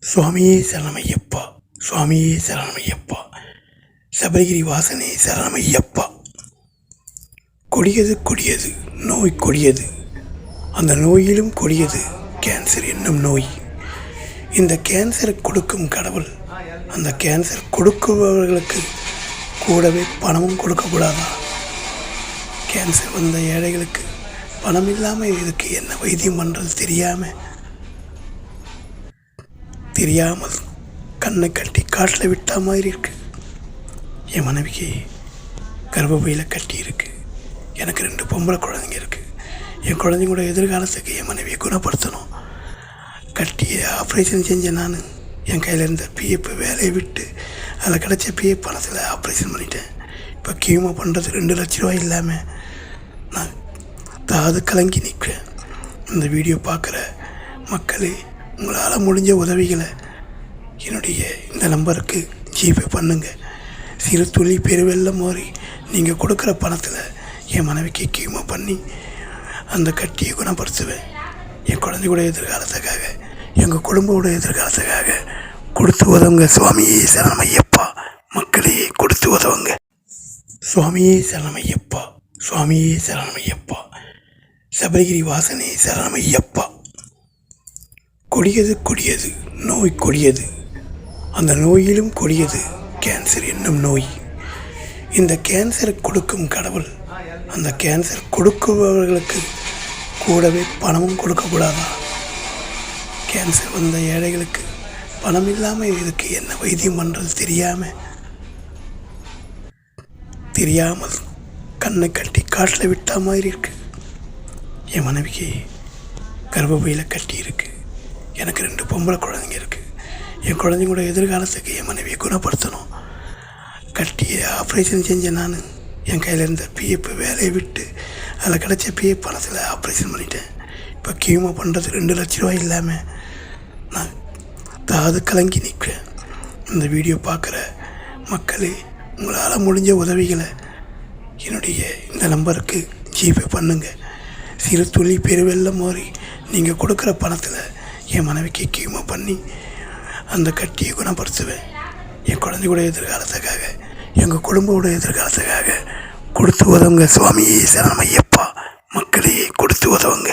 சுவாமியே சரணமையப்பா சுவாமியே சரணமையப்பா சபரிகிரி வாசனே சரணமையப்பா. கொடியது கொடியது நோய் கொடியது. அந்த நோயிலும் கொடியது கேன்சர் என்னும் நோய். இந்த கேன்சரை கொடுக்கும் கடவுள் அந்த கேன்சர் கொடுக்குபவர்களுக்கு கூடவே பணமும் கொடுக்கக்கூடாதா? கேன்சர் வந்த ஏழைகளுக்கு பணம் இல்லாமல் இதுக்கு என்ன வைத்தியம் பண்ணுறது தெரியாமல் தெரியாமல் கண்ணை கட்டி காட்டில் விட்டா மாதிரி இருக்கு. என் மனைவிக்கு கர்ப்பப்பையில் கட்டி இருக்கு. எனக்கு ரெண்டு பொம்பளை குழந்தைங்க இருக்குது என் குழந்தைங்களோட எதிர்காலத்துக்கு என் மனைவியை குணப்படுத்தணும். கட்டி ஆப்ரேஷன் செஞ்சேன் நான் என் கையில் இருந்த பிஎஃப் வேலையை விட்டு அதில் கிடச்ச பிஎஃப் பணத்தில் ஆப்ரேஷன் பண்ணிட்டேன். இப்போ கியூமா பண்ணுறது ரெண்டு லட்ச ரூபாய் இல்லாமல் நான் தாது கலங்கி நிற்கிறேன் இந்த வீடியோ பார்க்குற மக்களே உங்களால் முடிஞ்ச உதவிகளை என்னுடைய இந்த நம்பருக்கு ஜிபே பண்ணுங்கள் சிறு துளி பெருவெல்லம் மாறி நீங்கள் கொடுக்குற பணத்தில் என் மனைவிக்கு கீமோ பண்ணி அந்த கட்டியை குணப்படுத்துவேன். என் குழந்தையோட எதிர்காலத்துக்காக எங்கள் குடும்போட எதிர்காலத்துக்காக கொடுத்து உதவுங்க சுவாமியே சரணமையப்பா. மக்களையே கொடுத்து உதவுங்க. சுவாமியே சரணமையப்பா. சுவாமியே சரணமையப்பா. சபரிகிரி வாசனே சரணமையப்பா. கொடியது கொடியது நோய் கொடியது. அந்த நோயிலும் கொடியது. கேன்சர் என்னும் நோய். இந்த கேன்சர் கொடுக்கும் கடவுள் அந்த கேன்சர் கொடுக்குபவர்களுக்கு கூடவே பணமும் கொடுக்கக்கூடாதா? கேன்சர் வந்த ஏழைகளுக்கு பணம் இல்லாமல் இதுக்கு என்ன வைத்தியம் பண்ணுறது தெரியாமல் தெரியாமல் கண்ணை கட்டி காட்டில் விட்டா மாதிரி இருக்குது என் மனைவிக்கு கர்ப்பப்பையில் கட்டி இருக்குது எனக்கு ரெண்டு பொம்பளை குழந்தைங்க இருக்குது என் குழந்தைங்களோட எதிர்காலத்துக்கு என் மனைவியை குணப்படுத்தணும். கட்டி ஆப்ரேஷன் செஞ்சேன் நான் என் கையில் இருந்த பிஎஃப் வேலையை விட்டு அதில் கிடச்ச பிஎஃப் பணத்தில் ஆப்ரேஷன் பண்ணிட்டேன். இப்போ கியூமா பண்ணுறது ரெண்டு லட்ச ரூபாய் இல்லாமல் நான் தாது கலங்கி நிற்கிறேன் இந்த வீடியோ பார்க்குற மக்களே உங்களால் முடிஞ்ச உதவிகளை என்னுடைய இந்த நம்பருக்கு ஜிபே பண்ணுங்கள் சிறு துளி பெருவெல்லம் மாறி நீங்கள் கொடுக்குற பணத்தில் என் மனைவிக்கு கியூமா பண்ணி அந்த கட்டியை குணப்படுத்துவேன். என் குழந்தையுடைய எதிர்காலத்துக்காக எங்கள் குடும்பமுடைய எதிர்காலத்துக்காக கொடுத்து உதவுங்க சுவாமியே சரணமையப்பா. மக்களையே கொடுத்து உதவுங்க.